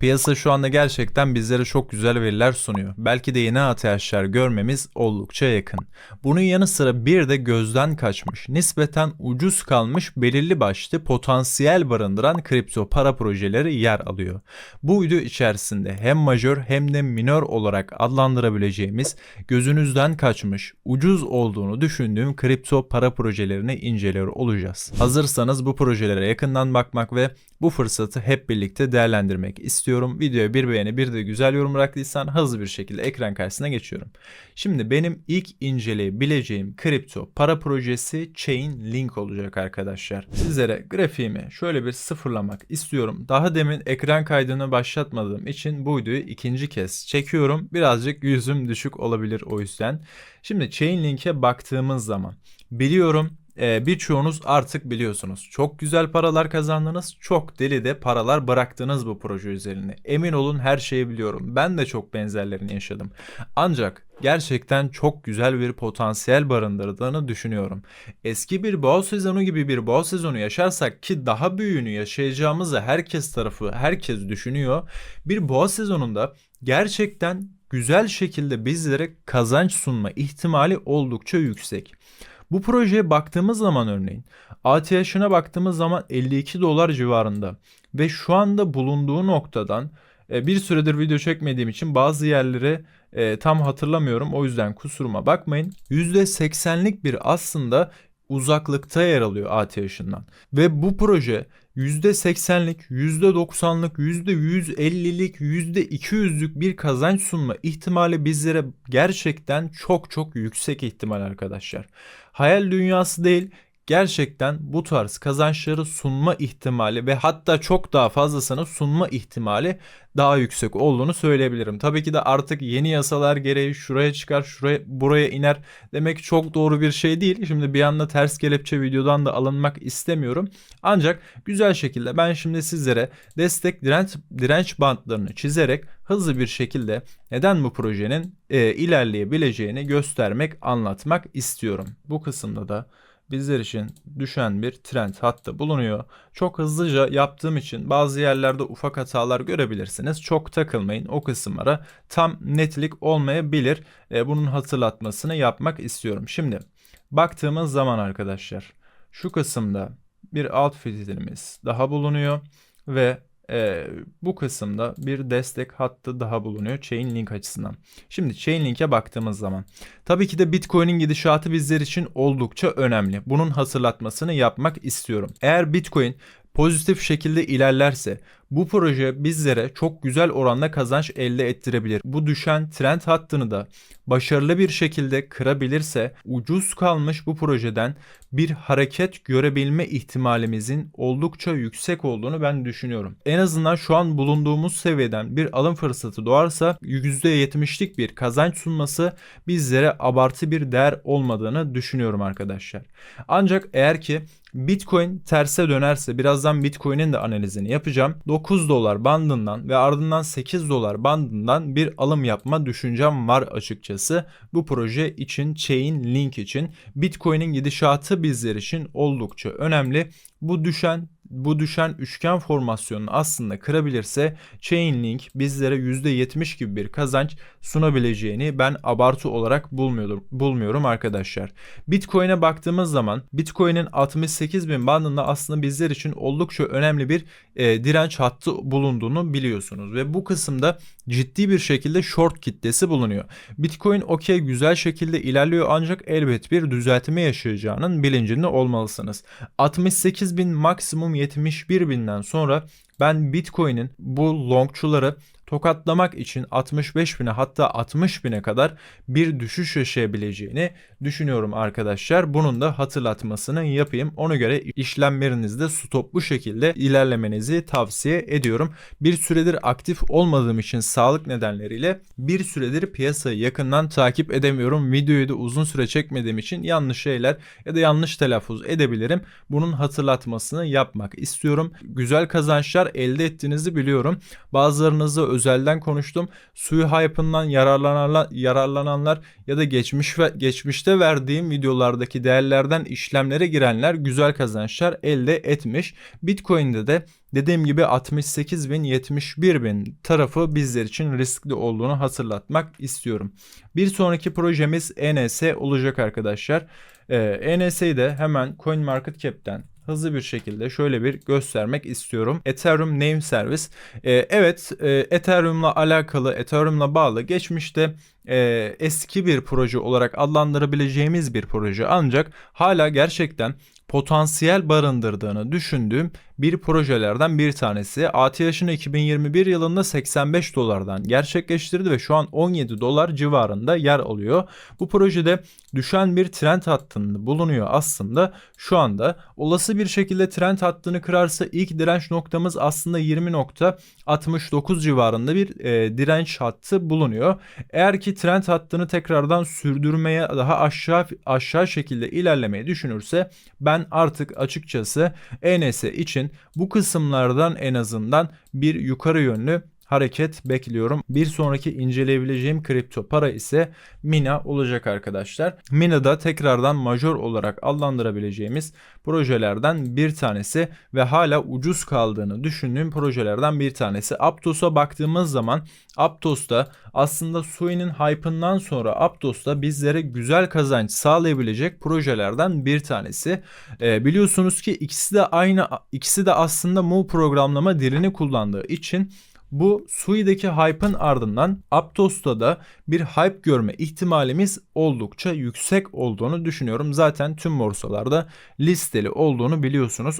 Piyasa şu anda gerçekten bizlere çok güzel veriler sunuyor. Belki de yeni ATH'ler görmemiz oldukça yakın. Bunun yanı sıra bir de gözden kaçmış, nispeten ucuz kalmış belirli başlı potansiyel barındıran kripto para projeleri yer alıyor. Bu video içerisinde hem majör hem de minör olarak adlandırabileceğimiz gözünüzden kaçmış, ucuz olduğunu düşündüğüm kripto para projelerini inceliyor olacağız. Hazırsanız bu projelere yakından bakmak ve bu fırsatı hep birlikte değerlendirmek istiyorum. Videoya bir beğeni bir de güzel yorum bıraktıysan hızlı bir şekilde ekran karşısına geçiyorum. Şimdi benim ilk inceleyebileceğim kripto para projesi Chainlink olacak arkadaşlar. Sizlere grafiğimi şöyle bir sıfırlamak istiyorum. Daha demin ekran kaydını başlatmadığım için bu videoyu ikinci kez çekiyorum. Birazcık yüzüm düşük olabilir o yüzden. Şimdi Chainlink'e baktığımız zaman biliyorum e, birçoğunuz artık biliyorsunuz. Çok güzel paralar kazandınız, çok deli de paralar bıraktınız bu proje üzerine. Emin olun her şeyi biliyorum. Ben de çok benzerlerini yaşadım. Ancak gerçekten çok güzel bir potansiyel barındırdığını düşünüyorum. Eski bir boğa sezonu gibi bir boğa sezonu yaşarsak ki daha büyüğünü yaşayacağımızı herkes tarafı herkes düşünüyor. Bir boğa sezonunda gerçekten güzel şekilde bizlere kazanç sunma ihtimali oldukça yüksek. Bu projeye baktığımız zaman örneğin ATH'ına baktığımız zaman 52 dolar civarında ve şu anda bulunduğu noktadan e, bir süredir video çekmediğim için bazı yerleri e, tam hatırlamıyorum. O yüzden kusuruma bakmayın. %80'lik bir aslında uzaklıkta yer alıyor ATH'ından. Ve bu proje %80'lik, %90'lık, %150'lik, %200'lük bir kazanç sunma ihtimali bizlere gerçekten çok çok yüksek ihtimal arkadaşlar. Hayal dünyası değil, gerçekten bu tarz kazançları sunma ihtimali ve hatta çok daha fazlasını sunma ihtimali daha yüksek olduğunu söyleyebilirim. Tabii ki de artık yeni yasalar gereği şuraya çıkar, şuraya buraya iner demek çok doğru bir şey değil. Şimdi bir anda ters kelepçe videodan da alınmak istemiyorum. Ancak güzel şekilde ben şimdi sizlere destek direnç direnç bantlarını çizerek hızlı bir şekilde neden bu projenin e, ilerleyebileceğini göstermek, anlatmak istiyorum. Bu kısımda da bizler için düşen bir trend hattı bulunuyor. Çok hızlıca yaptığım için bazı yerlerde ufak hatalar görebilirsiniz. Çok takılmayın o kısımlara tam netlik olmayabilir. E, bunun hatırlatmasını yapmak istiyorum. Şimdi baktığımız zaman arkadaşlar şu kısımda bir alt fitilimiz daha bulunuyor ve e, bu kısımda bir destek hattı daha bulunuyor Chainlink açısından. Şimdi Chainlink'e baktığımız zaman tabii ki de Bitcoin'in gidişatı bizler için oldukça önemli. Bunun hatırlatmasını yapmak istiyorum. Eğer Bitcoin pozitif şekilde ilerlerse bu proje bizlere çok güzel oranda kazanç elde ettirebilir. Bu düşen trend hattını da başarılı bir şekilde kırabilirse ucuz kalmış bu projeden bir hareket görebilme ihtimalimizin oldukça yüksek olduğunu ben düşünüyorum. En azından şu an bulunduğumuz seviyeden bir alım fırsatı doğarsa %70'lik bir kazanç sunması bizlere abartı bir değer olmadığını düşünüyorum arkadaşlar. Ancak eğer ki Bitcoin terse dönerse birazdan Bitcoin'in de analizini yapacağım. 9 dolar bandından ve ardından 8 dolar bandından bir alım yapma düşüncem var açıkçası. Bu proje için Chain Link için Bitcoin'in gidişatı bizler için oldukça önemli. Bu düşen bu düşen üçgen formasyonunu aslında kırabilirse Chainlink bizlere %70 gibi bir kazanç sunabileceğini ben abartı olarak bulmuyorum, bulmuyorum arkadaşlar. Bitcoin'e baktığımız zaman Bitcoin'in 68 bin bandında aslında bizler için oldukça önemli bir e, direnç hattı bulunduğunu biliyorsunuz ve bu kısımda ciddi bir şekilde short kitlesi bulunuyor. Bitcoin okey güzel şekilde ilerliyor ancak elbet bir düzeltme yaşayacağının bilincinde olmalısınız. 68 bin maksimum 71 binden sonra ben Bitcoin'in bu longçuları tokatlamak için 65 bine hatta 60 bine kadar bir düşüş yaşayabileceğini düşünüyorum arkadaşlar. Bunun da hatırlatmasını yapayım. Ona göre işlemlerinizde stoplu şekilde ilerlemenizi tavsiye ediyorum. Bir süredir aktif olmadığım için sağlık nedenleriyle bir süredir piyasayı yakından takip edemiyorum. Videoyu da uzun süre çekmediğim için yanlış şeyler ya da yanlış telaffuz edebilirim. Bunun hatırlatmasını yapmak istiyorum. Güzel kazançlar elde ettiğinizi biliyorum. Bazılarınızla özelden konuştum. Suyu hype'ından yararlananlar, ya da geçmiş ve geçmişte verdiğim videolardaki değerlerden işlemlere girenler güzel kazançlar elde etmiş. Bitcoin'de de Dediğim gibi 68 bin 71 bin tarafı bizler için riskli olduğunu hatırlatmak istiyorum. Bir sonraki projemiz ENS olacak arkadaşlar. Ee, ENS'yi de hemen CoinMarketCap'ten hızlı bir şekilde şöyle bir göstermek istiyorum. Ethereum Name Service. Ee, evet e, Ethereum'la alakalı, Ethereum'la bağlı geçmişte e, eski bir proje olarak adlandırabileceğimiz bir proje ancak hala gerçekten potansiyel barındırdığını düşündüğüm bir projelerden bir tanesi. ATH'ını 2021 yılında 85 dolardan gerçekleştirdi ve şu an 17 dolar civarında yer alıyor. Bu projede düşen bir trend hattında bulunuyor aslında şu anda. Olası bir şekilde trend hattını kırarsa ilk direnç noktamız aslında 20.69 civarında bir e, direnç hattı bulunuyor. Eğer ki trend hattını tekrardan sürdürmeye daha aşağı aşağı şekilde ilerlemeyi düşünürse ben artık açıkçası ENS için bu kısımlardan en azından bir yukarı yönlü hareket bekliyorum. Bir sonraki inceleyebileceğim kripto para ise Mina olacak arkadaşlar. Mina da tekrardan major olarak adlandırabileceğimiz projelerden bir tanesi ve hala ucuz kaldığını düşündüğüm projelerden bir tanesi. Aptos'a baktığımız zaman Aptos'ta aslında Sui'nin hype'ından sonra Aptos'ta bizlere güzel kazanç sağlayabilecek projelerden bir tanesi. Ee, biliyorsunuz ki ikisi de aynı ikisi de aslında Mu programlama dilini kullandığı için bu Sui'deki hype'ın ardından Aptos'ta da bir hype görme ihtimalimiz oldukça yüksek olduğunu düşünüyorum. Zaten tüm borsalarda listeli olduğunu biliyorsunuz.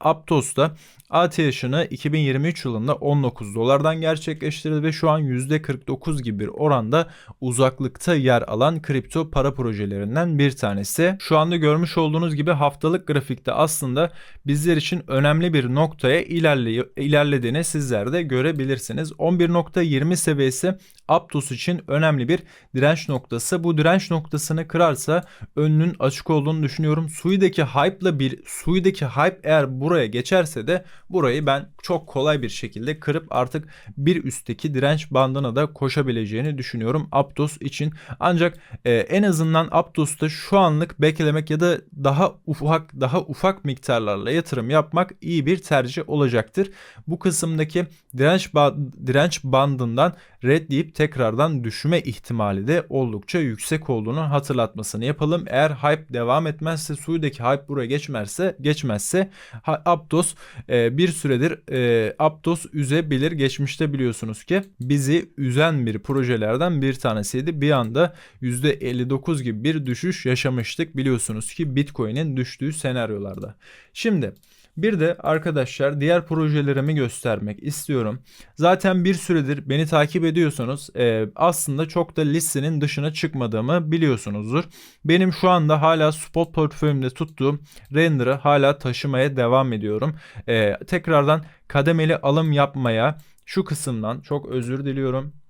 Aptos'ta ATH'ını 2023 yılında 19 dolardan gerçekleştirdi ve şu an %49 gibi bir oranda uzaklıkta yer alan kripto para projelerinden bir tanesi. Şu anda görmüş olduğunuz gibi haftalık grafikte aslında bizler için önemli bir noktaya ilerle ilerlediğini sizler de görebilirsiniz. 11.20 seviyesi Aptos için önemli bir direnç noktası. Bu direnç noktasını kırarsa önünün açık olduğunu düşünüyorum. Sui'deki hype'la bir Sui'deki hype eğer buraya geçerse de burayı ben çok kolay bir şekilde kırıp artık bir üstteki direnç bandına da koşabileceğini düşünüyorum Aptos için. Ancak e, en azından Aptos'ta şu anlık beklemek ya da daha ufak daha ufak miktarlarla yatırım yapmak iyi bir tercih olacaktır. Bu kısımdaki direnç ba direnç bandından red deyip tekrardan düşme ihtimali de oldukça yüksek olduğunu hatırlatmasını yapalım. Eğer hype devam etmezse suyudaki hype buraya geçmezse geçmezse Aptos e, bir süredir e, Aptos üzebilir. Geçmişte biliyorsunuz ki bizi üzen bir projelerden bir tanesiydi. Bir anda %59 gibi bir düşüş yaşamıştık biliyorsunuz ki Bitcoin'in düştüğü senaryolarda. Şimdi bir de arkadaşlar diğer projelerimi göstermek istiyorum. Zaten bir süredir beni takip ediyorsanız e, aslında çok da listenin dışına çıkmadığımı biliyorsunuzdur. Benim şu anda hala spot portföyümde tuttuğum render'ı hala taşımaya devam ediyorum. E, tekrardan kademeli alım yapmaya şu kısımdan çok özür diliyorum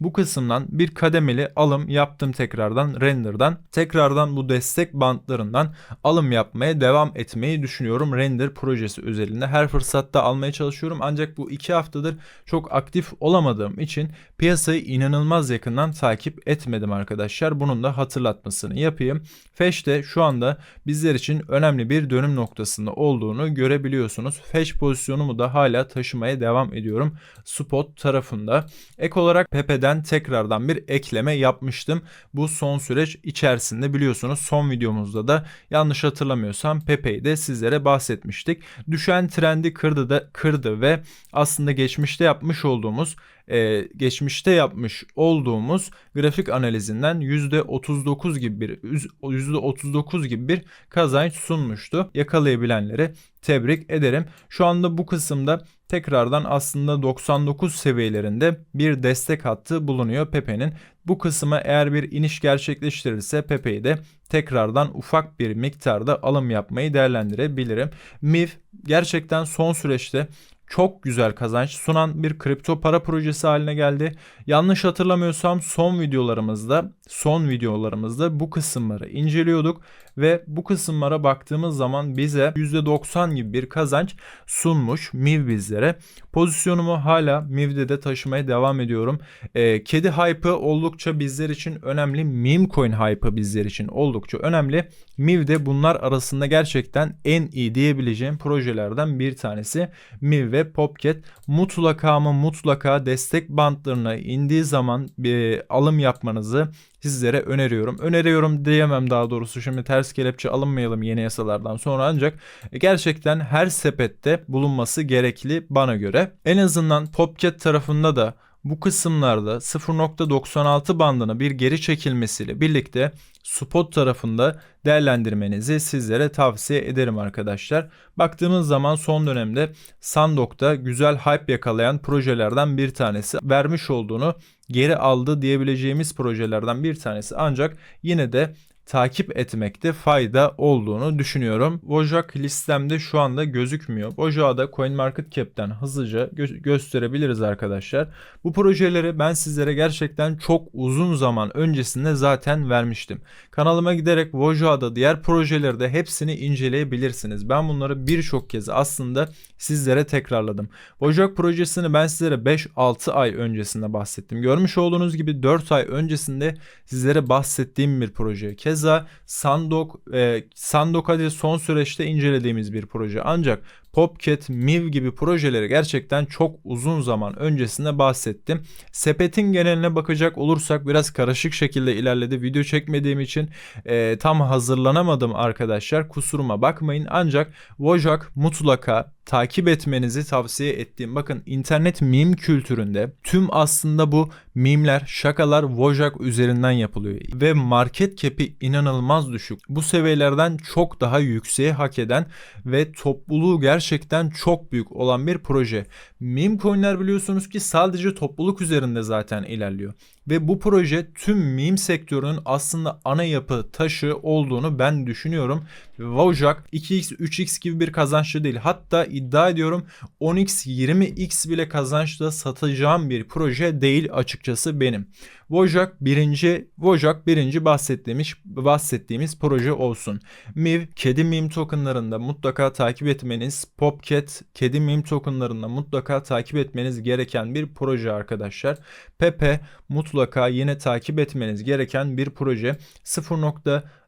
bu kısımdan bir kademeli alım yaptım tekrardan render'dan. Tekrardan bu destek bantlarından alım yapmaya devam etmeyi düşünüyorum. Render projesi özelinde her fırsatta almaya çalışıyorum. Ancak bu iki haftadır çok aktif olamadığım için piyasayı inanılmaz yakından takip etmedim arkadaşlar. Bunun da hatırlatmasını yapayım. Fesh de şu anda bizler için önemli bir dönüm noktasında olduğunu görebiliyorsunuz. Fesh pozisyonumu da hala taşımaya devam ediyorum. Spot tarafında. Ek olarak Pepe'den önceden tekrardan bir ekleme yapmıştım. Bu son süreç içerisinde biliyorsunuz son videomuzda da yanlış hatırlamıyorsam Pepe'yi de sizlere bahsetmiştik. Düşen trendi kırdı da kırdı ve aslında geçmişte yapmış olduğumuz e, geçmişte yapmış olduğumuz grafik analizinden %39 gibi bir %39 gibi bir kazanç sunmuştu. Yakalayabilenleri tebrik ederim. Şu anda bu kısımda tekrardan aslında 99 seviyelerinde bir destek hattı bulunuyor Pepe'nin. Bu kısma eğer bir iniş gerçekleştirirse Pepe'yi de tekrardan ufak bir miktarda alım yapmayı değerlendirebilirim. MIF gerçekten son süreçte çok güzel kazanç sunan bir kripto para projesi haline geldi. Yanlış hatırlamıyorsam son videolarımızda son videolarımızda bu kısımları inceliyorduk ve bu kısımlara baktığımız zaman bize %90 gibi bir kazanç sunmuş MIV bizlere. Pozisyonumu hala MIV'de de taşımaya devam ediyorum. Ee, kedi hype'ı oldukça bizler için önemli. Meme coin hype'ı bizler için oldukça önemli. MIV de bunlar arasında gerçekten en iyi diyebileceğim projelerden bir tanesi. MIV ve Popcat mutlaka ama mutlaka destek bantlarına indiği zaman bir alım yapmanızı sizlere öneriyorum. Öneriyorum diyemem daha doğrusu şimdi ters kelepçe alınmayalım yeni yasalardan sonra ancak gerçekten her sepette bulunması gerekli bana göre. En azından Popcat tarafında da bu kısımlarda 0.96 bandına bir geri çekilmesiyle birlikte spot tarafında değerlendirmenizi sizlere tavsiye ederim arkadaşlar. Baktığımız zaman son dönemde Sandok'ta güzel hype yakalayan projelerden bir tanesi vermiş olduğunu geri aldı diyebileceğimiz projelerden bir tanesi ancak yine de takip etmekte fayda olduğunu düşünüyorum. Wojak listemde şu anda gözükmüyor. Wojak'ı da CoinMarketCap'ten hızlıca gö- gösterebiliriz arkadaşlar. Bu projeleri ben sizlere gerçekten çok uzun zaman öncesinde zaten vermiştim. Kanalıma giderek Wojak'da diğer projeleri de hepsini inceleyebilirsiniz. Ben bunları birçok kez aslında sizlere tekrarladım. Wojak projesini ben sizlere 5-6 ay öncesinde bahsettim. Görmüş olduğunuz gibi 4 ay öncesinde sizlere bahsettiğim bir proje. Kez Keza Sandok, e, Sandok hadi son süreçte incelediğimiz bir proje. Ancak Popcat, Miv gibi projeleri gerçekten çok uzun zaman öncesinde bahsettim. Sepetin geneline bakacak olursak biraz karışık şekilde ilerledi. Video çekmediğim için e, tam hazırlanamadım arkadaşlar. Kusuruma bakmayın. Ancak Wojak mutlaka takip etmenizi tavsiye ettiğim bakın internet meme kültüründe tüm aslında bu mimler, şakalar Wojak üzerinden yapılıyor ve market cap'i inanılmaz düşük. Bu seviyelerden çok daha yükseğe hak eden ve topluluğu gerçekten çok büyük olan bir proje. Meme coinler biliyorsunuz ki sadece topluluk üzerinde zaten ilerliyor. Ve bu proje tüm meme sektörünün aslında ana yapı taşı olduğunu ben düşünüyorum. Wojak 2x 3x gibi bir kazançlı değil. Hatta iddia ediyorum 10x 20x bile kazançla satacağım bir proje değil açıkçası benim. Wojak birinci Wojak birinci bahsettiğimiz bahsettiğimiz proje olsun. Miv kedi meme tokenlarında mutlaka takip etmeniz, Popcat kedi meme tokenlarında mutlaka takip etmeniz gereken bir proje arkadaşlar. Pepe mutlaka yine takip etmeniz gereken bir proje. 0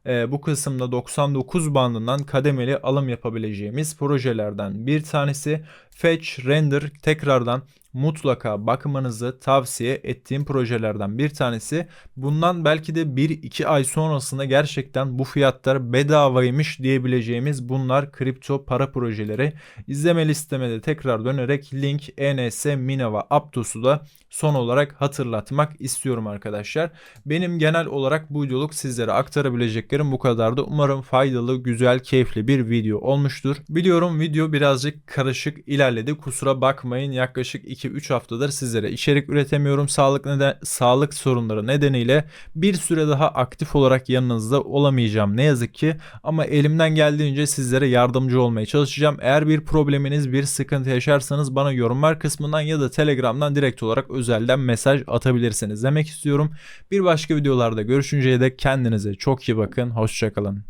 e, bu kısımda 99 bandından kademeli alım yapabileceğimiz projelerden bir tanesi. Fetch, Render tekrardan mutlaka bakmanızı tavsiye ettiğim projelerden bir tanesi. Bundan belki de 1-2 ay sonrasında gerçekten bu fiyatlar bedavaymış diyebileceğimiz bunlar kripto para projeleri. İzleme listeme de tekrar dönerek link ENS, Minova, Aptos'u da son olarak hatırlatmak istiyorum arkadaşlar. Benim genel olarak bu videoluk sizlere aktarabileceklerim bu kadardı. Umarım faydalı, güzel, keyifli bir video olmuştur. Biliyorum video birazcık karışık ilerledi. Kusura bakmayın. Yaklaşık 2-3 haftadır sizlere içerik üretemiyorum. Sağlık neden sağlık sorunları nedeniyle bir süre daha aktif olarak yanınızda olamayacağım ne yazık ki. Ama elimden geldiğince sizlere yardımcı olmaya çalışacağım. Eğer bir probleminiz, bir sıkıntı yaşarsanız bana yorumlar kısmından ya da Telegram'dan direkt olarak özelden mesaj atabilirsiniz demek istiyorum. Bir başka videolarda görüşünceye dek kendinize çok iyi bakın. Hoşçakalın.